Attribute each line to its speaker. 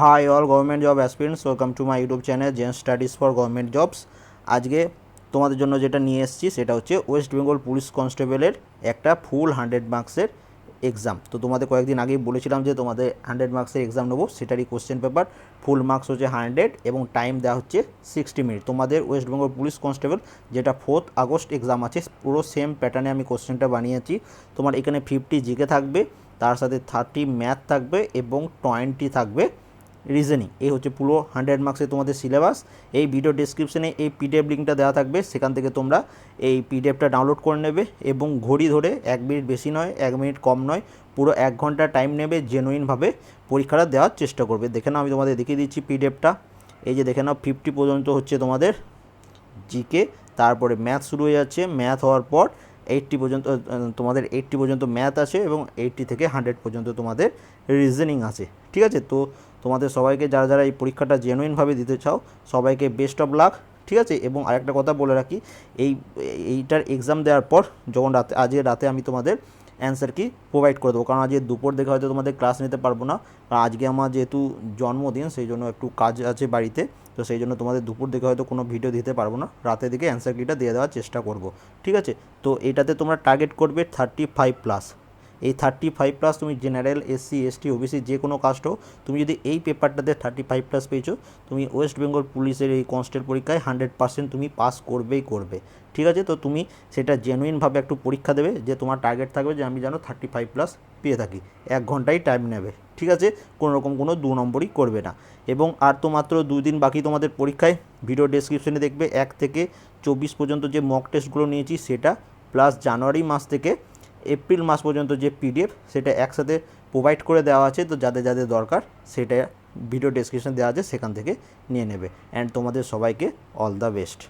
Speaker 1: Hi all government job aspirants welcome to my YouTube channel Zen Studies for government jobs আজকে তোমাদের জন্য যেটা নিয়ে এসেছি, সেটা হচ্ছে ওয়েস্ট বেঙ্গল পুলিশ কনস্টেবলের একটা ফুল হান্ড্রেড মার্কসের এক্সাম তো তোমাদের কয়েকদিন আগেই বলেছিলাম যে তোমাদের হান্ড্রেড মার্কসের এক্সাম নেব, সেটারই কোশ্চেন পেপার ফুল মার্কস হচ্ছে হান্ড্রেড এবং টাইম দেওয়া হচ্ছে সিক্সটি মিনিট তোমাদের ওয়েস্ট বেঙ্গল পুলিশ কনস্টেবল যেটা ফোর্থ আগস্ট এক্সাম আছে, পুরো সেম প্যাটার্নে আমি কোশ্চেনটা বানিয়েছি। তোমার এখানে ফিফটি জিকে থাকবে, তার সাথে থার্টি ম্যাথ থাকবে এবং টোয়েন্টি থাকবে। রিজনিং এই হচ্ছে পুরো হান্ড্রেড মার্কসের তোমাদের সিলেবাস এই ভিডিও ডিসক্রিপশনে এই পিডিএফ লিঙ্কটা দেওয়া থাকবে। সেখান থেকে তোমরা এই পিডিএফটা ডাউনলোড করে নেবে এবং ঘড়ি ধরে এক মিনিট বেশি নয়, এক মিনিট কম নয়, পুরো এক ঘণ্টা টাইম নেবে জেনুইনভাবে পরীক্ষাটা দেওয়ার চেষ্টা করবে। দেখে নাও, আমি তোমাদের দেখিয়ে দিচ্ছি পিডিএফটা এই যে দেখে নাও ফিফটি পর্যন্ত হচ্ছে তোমাদের জিকে তারপরে ম্যাথ শুরু হয়ে যাচ্ছে। ম্যাথ হওয়ার পর এইটটি পর্যন্ত তোমাদের এইটটি পর্যন্ত ম্যাথ আছে এবং এইটটি থেকে হান্ড্রেড পর্যন্ত তোমাদের রিজনিং আছে। ঠিক আছে? তো তোমাদের সবাইকে, যারা যারা এই পরীক্ষাটা জেনুইনভাবে দিতে চাও, সবাইকে বেস্ট অফ লাক ঠিক আছে? এবং আরেকটা কথা বলে রাখি, এই, এইটার এক্সাম দেওয়ার পর, যখন রাতে, আজকে রাতে আমি তোমাদের অ্যান্সার কি প্রোভাইড করে দেবো। কারণ আজকে দুপুর দেখে হয়তো তোমাদের ক্লাস নিতে পারব না। কারণ আজকে আমার যেহেতু জন্মদিন, সেই জন্য একটু কাজ আছে বাড়িতে। তো সেই জন্য তোমাদের দুপুর দেখে হয়তো কোনো ভিডিও দিতে পারব না। রাতের দিকে অ্যান্সার কিটা দিয়ে দেওয়ার চেষ্টা করব। ঠিক আছে? তো এটাতে তোমরা টার্গেট করবে থার্টি ফাইভ প্লাস এই থার্টি ফাইভ প্লাস তুমি জেনারেল এসসি এসটি ওবিসি যে কোনো কাস্ট হোক, তুমি যদি এই পেপারটাতে থার্টি ফাইভ প্লাস পেয়েছ, তুমি ওয়েস্ট বেঙ্গল পুলিশের এই কনস্টেবল পরীক্ষায় হান্ড্রেড পার্সেন্ট তুমি পাস করবেই করবে। ঠিক আছে? তো তুমি সেটা জেনুইনভাবে একটু পরীক্ষা দেবে যে তোমার টার্গেট থাকবে যে আমি যেন থার্টি ফাইভ প্লাস পেয়ে থাকি। এক ঘন্টাই টাইম নেবে। ঠিক আছে? কোনো রকম কোনো দু নম্বরই করবে না। এবং আর তো মাত্র দুই দিন বাকি তোমাদের পরীক্ষায় ভিডিও ডেসক্রিপশনে দেখবে এক থেকে চব্বিশ পর্যন্ত যে মক টেস্টগুলো নিয়েছি সেটা প্লাস জানুয়ারি মাস থেকে এপ্রিল মাস পর্যন্ত যে পিডিএফ সেটা একসাথে প্রোভাইড করে দেওয়া আছে, তো যাদের যাদের দরকার সেটা ভিডিও ডেসক্রিপশন দেওয়া আছে, সেখান থেকে নিয়ে নেবে। অ্যান্ড তোমাদের সবাইকে অল দ্য বেস্ট